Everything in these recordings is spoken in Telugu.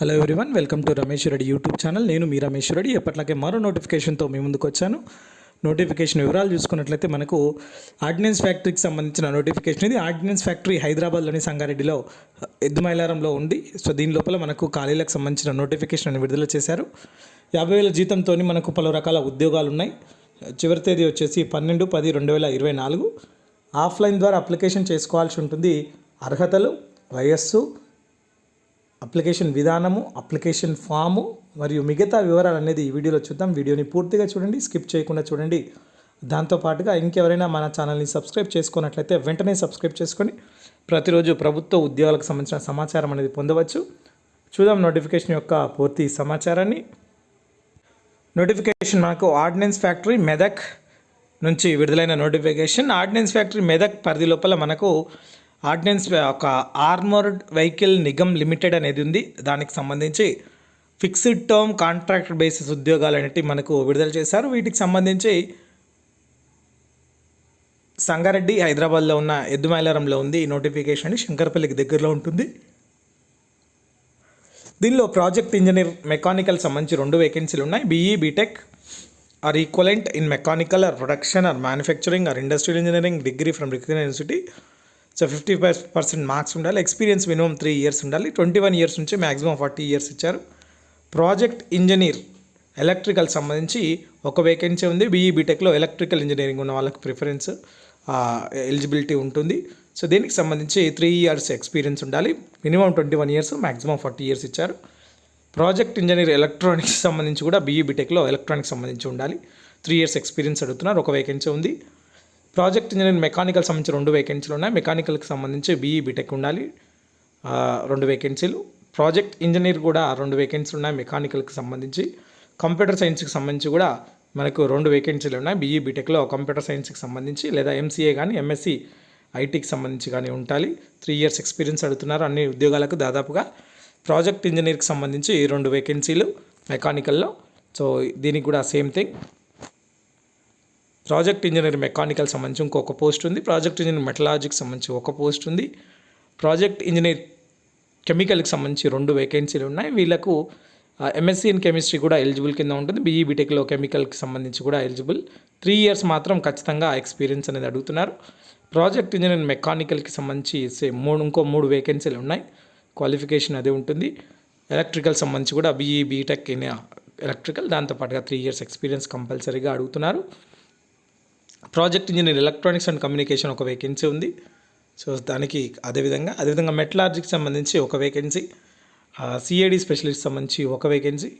Hello everyone welcome to Ramesh Reddy YouTube channel నేను మీ రమేష్ రెడ్డి ఎప్పట్లాగే మరో నోటిఫికేషన్తో మీ ముందుకు వచ్చాను. నోటిఫికేషన్ వివరాలు చూసుకున్నట్లయితే మనకు ఆర్డినెన్స్ ఫ్యాక్టరీకి సంబంధించిన నోటిఫికేషన్ ఇది. ఆర్డినెన్స్ ఫ్యాక్టరీ హైదరాబాద్లోని సంగారెడ్డిలో ఎద్దుమైలారంలో ఉంది. సో దీని లోపల మనకు ఖాళీలకు సంబంధించిన నోటిఫికేషన్ అని విడుదల చేశారు. యాభై వేల జీతంతో మనకు పలు రకాల ఉద్యోగాలు ఉన్నాయి చివరి తేదీ వచ్చేసి పన్నెండు పది రెండు వేల ఇరవై నాలుగు. ఆఫ్లైన్ ద్వారా అప్లికేషన్ చేసుకోవాల్సి ఉంటుంది. అర్హతలు వయస్సు అప్లికేషన్ విధానము అప్లికేషన్ ఫాము మరియు మిగతా వివరాలు అనేది ఈ వీడియోలో చూద్దాం. వీడియోని పూర్తిగా చూడండి స్కిప్ చేయకుండా చూడండి. దాంతోపాటుగా ఇంకెవరైనా మన ఛానల్ని సబ్స్క్రైబ్ చేసుకున్నట్లయితే వెంటనే సబ్స్క్రైబ్ చేసుకొని ప్రతిరోజు ప్రభుత్వ ఉద్యోగాలకు సంబంధించిన సమాచారం అనేది పొందవచ్చు. చూద్దాం నోటిఫికేషన్ యొక్క పూర్తి సమాచారాన్ని. నోటిఫికేషన్ మనకు ఆర్డినెన్స్ ఫ్యాక్టరీ మెదక్ నుంచి విడుదలైన నోటిఫికేషన్. ఆర్డినెన్స్ ఫ్యాక్టరీ మెదక్ పరిధి లోపల మనకు ఆర్డినెన్స్ ఒక ఆర్మర్డ్ వెహికల్ నిగమ్ లిమిటెడ్ అనేది ఉంది. దానికి సంబంధించి ఫిక్స్డ్ టర్మ్ కాంట్రాక్ట్ బేసిస్ ఉద్యోగాలు అనేవి మనకు విడుదల చేశారు. వీటికి సంబంధించి సంగారెడ్డి హైదరాబాద్లో ఉన్న ఎద్దుమైలారంలో ఉంది ఈ నోటిఫికేషన్ శంకర్పల్లికి దగ్గరలో ఉంటుంది. దీనిలో ప్రాజెక్ట్ ఇంజనీర్ మెకానికల్ సంబంధించి రెండు వేకెన్సీలు ఉన్నాయి. BE BTech or equivalent in mechanical or production or manufacturing or industrial engineering degree from recognise university. So fifty five percent marks ఉండాలి. ఎక్స్పీరియన్స్ మినిమం త్రీ ఇయర్స్ ఉండాలి. ట్వంటీ వన్ ఇయర్స్ నుంచి మ్యాక్సిమం ఫార్టీ ఇయర్స్ ఇచ్చారు. ప్రాజెక్ట్ ఇంజనీర్ ఎలక్ట్రికల్ సంబంధించి ఒక వేకెన్సీ ఉంది. బీఈ బీటెక్లో ఎలక్ట్రికల్ ఇంజనీరింగ్ ఉన్న వాళ్ళకి ప్రిఫరెన్స్ ఎలిజిబిలిటీ ఉంటుంది. సో దీనికి సంబంధించి త్రీ ఇయర్స్ ఎక్స్పీరియన్స్ ఉండాలి. Minimum twenty one years maximum forty years ఇచ్చారు. ప్రాజెక్ట్ ఇంజనీర్ ఎలక్ట్రానిక్స్ సంబంధించి కూడా బీఈ బీటెక్లో ఎలక్ట్రానిక్స్ సంబంధించి ఉండాలి. త్రీ ఇయర్స్ ఎక్స్పీరియన్స్ అడుగుతున్నారు. ఒక వేకెన్సీ ఉంది. ప్రాజెక్ట్ ఇంజనీర్ మెకానికల్ సంబంధించి రెండు వేకెన్సీలు ఉన్నాయి. మెకానికల్కి సంబంధించి బీఈ బీటెక్ ఉండాలి. రెండు వేకెన్సీలు ప్రాజెక్ట్ ఇంజనీర్ కూడా రెండు వేకెన్సీలు ఉన్నాయి మెకానికల్కి సంబంధించి. కంప్యూటర్ సైన్స్కి సంబంధించి కూడా మనకు రెండు వేకెన్సీలు ఉన్నాయి. బీఈ బీటెక్లో కంప్యూటర్ సైన్స్కి సంబంధించి లేదా ఎంసీఏ కానీ ఎంఎస్సి ఐటీకి సంబంధించి కానీ ఉండాలి. త్రీ ఇయర్స్ ఎక్స్పీరియన్స్ అడుగుతున్నారు అన్ని ఉద్యోగాలకు దాదాపుగా. ప్రాజెక్ట్ ఇంజనీర్కి సంబంధించి రెండు వేకెన్సీలు మెకానికల్లో సో దీనికి కూడా same thing project engineer mechanical సంబంధించి ఇంకొక పోస్ట్ ఉంది. ప్రాజెక్ట్ ఇంజనీర్ మెటలాజిక్ సంబంధించి ఒక పోస్ట్ ఉంది. ప్రాజెక్ట్ ఇంజనీర్ కెమికల్కి సంబంధించి రెండు వేకెన్సీలు ఉన్నాయి. వీళ్ళకు ఎంఎస్సీ ఇన్ కెమిస్ట్రీ కూడా ఎలిజిబుల్ కింద ఉంటుంది. బీఈ బీటెక్లో కెమికల్కి సంబంధించి కూడా ఎలిజిబుల్ త్రీ ఇయర్స్ మాత్రం ఖచ్చితంగా ఎక్స్పీరియన్స్ అనేది అడుగుతున్నారు. ప్రాజెక్ట్ ఇంజనీర్ మెకానికల్కి సంబంధించి సేమ్ మూడు ఇంకో మూడు వేకెన్సీలు ఉన్నాయి. క్వాలిఫికేషన్ అదే ఉంటుంది. ఎలక్ట్రికల్ సంబంధించి కూడా బీఈ బీటెక్ ఇన్ ఎలక్ట్రికల్ దాంతోపాటుగా త్రీ ఇయర్స్ ఎక్స్పీరియన్స్ కంపల్సరీగా అడుగుతున్నారు. Project engineer electronics and communication ఒక వేకెన్సీ ఉంది. సో దానికి అదేవిధంగా అదేవిధంగా మెటలాజిక్ సంబంధించి ఒక వేకెన్సీ సిఐడి స్పెషలిస్ట్ సంబంధించి ఒక వేకెన్సీ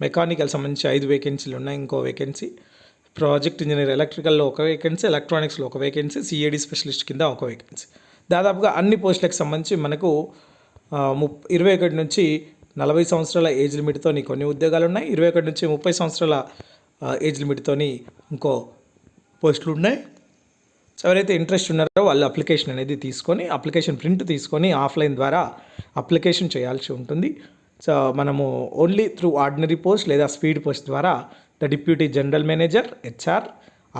మెకానికల్ సంబంధించి ఐదు వేకెన్సీలు ఉన్నాయి ఇంకో వేకెన్సీ ప్రాజెక్ట్ ఇంజనీర్ ఎలక్ట్రికల్లో ఒక వేకెన్సీ ఎలక్ట్రానిక్స్లో ఒక వేకెన్సీ సిఐడి స్పెషలిస్ట్ కింద ఒక వేకెన్సీ దాదాపుగా అన్ని పోస్టులకు సంబంధించి మనకు ముప్ ఇరవై ఒకటి నుంచి నలభై సంవత్సరాల ఏజ్ లిమిట్తోని కొన్ని ఉద్యోగాలు ఉన్నాయి. ఇరవై ఒకటి నుంచి ముప్పై సంవత్సరాల ఏజ్ లిమిట్తోని ఇంకో పోస్టులు ఉన్నాయి. ఎవరైతే ఇంట్రెస్ట్ ఉన్నారో వాళ్ళు అప్లికేషన్ అనేది తీసుకొని అప్లికేషన్ ప్రింట్ తీసుకొని ఆఫ్లైన్ ద్వారా అప్లికేషన్ చేయాల్సి ఉంటుంది. సో మనము ఓన్లీ త్రూ ఆర్డినరీ పోస్ట్ లేదా స్పీడ్ పోస్ట్ ద్వారా the deputy general manager HR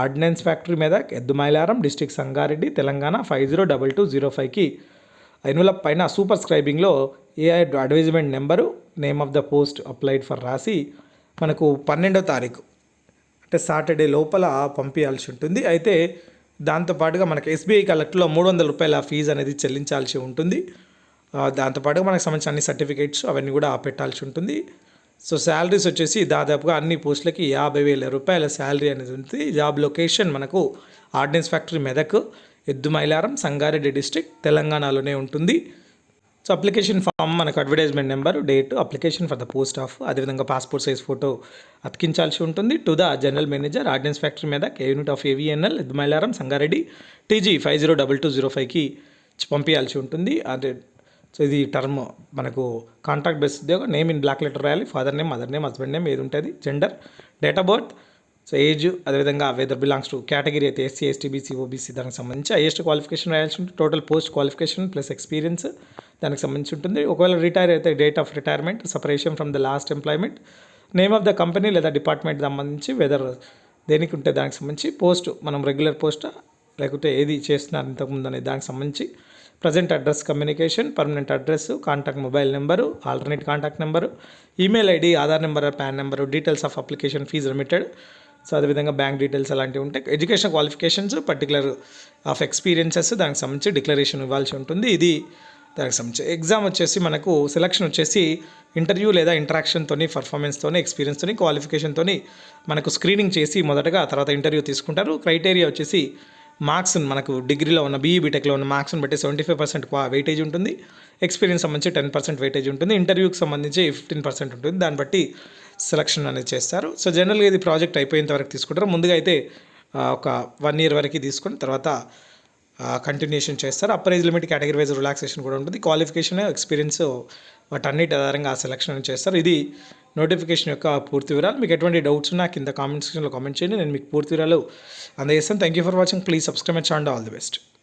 ordnance factory మీద Yeddumailaram district Sangareddy Telangana five zero double two zero ఫైవ్కి ఎన్వలప్ పైన సూపర్ స్క్రైబింగ్లో AI advertisement number name of the post applied for రాసి మనకు పన్నెండో తారీఖు అంటే సాటర్డే లోపల పంపించాల్సి ఉంటుంది. అయితే దాంతోపాటుగా మనకి ఎస్బీఐ కలెక్ట్లో మూడు వందల రూపాయల ఫీజు అనేది చెల్లించాల్సి ఉంటుంది. దాంతోపాటుగా మనకు సంబంధించిన అన్ని సర్టిఫికేట్స్ అవన్నీ కూడా పెట్టాల్సి ఉంటుంది. సో శాలరీస్ వచ్చేసి దాదాపుగా అన్ని పోస్టులకి యాభై వేల రూపాయల శాలరీ అనేది ఉంటుంది. జాబ్ లొకేషన్ మనకు ordnance factory Medak Yeddumailaram Sangareddy district తెలంగాణలోనే ఉంటుంది. సో అప్లికేషన్ ఫామ్ మనకు advertisement number date application for the post of అదేవిధంగా పాస్పోర్ట్ సైజ్ ఫోటో అతికించాల్సి ఉంటుంది. To the general manager ordnance factory మీద unit of AVNL Yeddumailaram Sangareddy TG five zero double two zero ఫైవ్కి పంపించాల్సి ఉంటుంది. అదే సో ఇది టర్మ్ మనకు కాంట్రాక్ట్ బేస్ ఉద్యోగం. నేమ్ ఇన్ బ్లాక్ లెటర్ రాయాలి. Father name mother name husband name ఏది ఉంటుంది? Gender date of birth so age అదేవిధంగా వెదర్ బిలాంగ్స్ టు కేటగిరీ అయితే ఎస్సీ ఎస్టీ బీసీ ఓబీసీ దానికి సంబంధించి హైయెస్ట్ క్వాలిఫికేషన్ రాయాల్సి ఉంటుంది. Total post qualification plus experience దానికి సంబంధించి ఉంటుంది. ఒకవేళ రిటైర్ అయితే date of retirement separation from the last employment name of the company లేదా డిపార్ట్మెంట్ సంబంధించి వెదర్ దేనికి ఉంటే దానికి సంబంధించి పోస్ట్ మనం రెగ్యులర్ పోస్టా లేకపోతే ఏది చేస్తున్నారు ఇంతకుముందు అనే దానికి సంబంధించి present address communication permanent address contact mobile number alternate contact number email ID Aadhaar number PAN number details of application fee remitted so అదేవిధంగా బ్యాంక్ డీటెయిల్స్ అలాంటివి ఉంటాయి education qualifications particular of experiences దానికి సంబంధించి డిక్లరేషన్ ఇవ్వాల్సి ఉంటుంది. ఇది దానికి సంబంధించి ఎగ్జామ్ వచ్చేసి మనకు సెలక్షన్ వచ్చేసి ఇంటర్వ్యూ లేదా ఇంటరాక్షన్తోని పర్ఫార్మెన్స్తోని ఎక్స్పీరియన్స్తోని క్వాలిఫికేషన్తోని మనకు స్క్రీనింగ్ చేసి మొదటగా తర్వాత ఇంటర్వ్యూ తీసుకుంటారు. క్రైటీరియా వచ్చేసి మార్క్స్ మనకు డిగ్రీలో ఉన్న బీఈ బీటెక్లో ఉన్న మార్క్స్ని బట్టి సెవెంటీ ఫైవ్ పర్సెంట్ వెయిటేజ్ ఉంటుంది. ఎక్స్పీరియన్స్ సంబంధించి టెన్ పర్సెంట్ వెయిటేజ్ ఉంటుంది. ఇంటర్వ్యూకి సంబంధించి ఫిఫ్టీన్ పర్సెంట్ ఉంటుంది. దాన్ని బట్టి సెలక్షన్ అనేది చేస్తారు. సో జనరల్గా ఇది ప్రాజెక్ట్ అయిపోయేంత వరకు తీసుకుంటారు. ముందుగా అయితే ఒక వన్ ఇయర్ వరకు తీసుకొని తర్వాత కంటిన్యూషన్ చేస్తారు. Upper age limit category wise relaxation కూడా ఉంటుంది. క్వాలిఫికేషన్ ఎక్స్పీరియన్స్ వాటన్నిటి ఆధారంగా ఆ సెలక్షన్ అనేది చేస్తారు. ఇది నోటిఫికేషన్ యొక్క పూర్తి వివరాలు. మీకు ఎటువంటి డౌట్స్ ఉన్నా కింద కామెంట్ సెక్షన్లో కామెంట్ చేయండి. నేను మీకు పూర్తి వివరాలు అందజేస్తాను. Thank you for watching please subscribe my all the best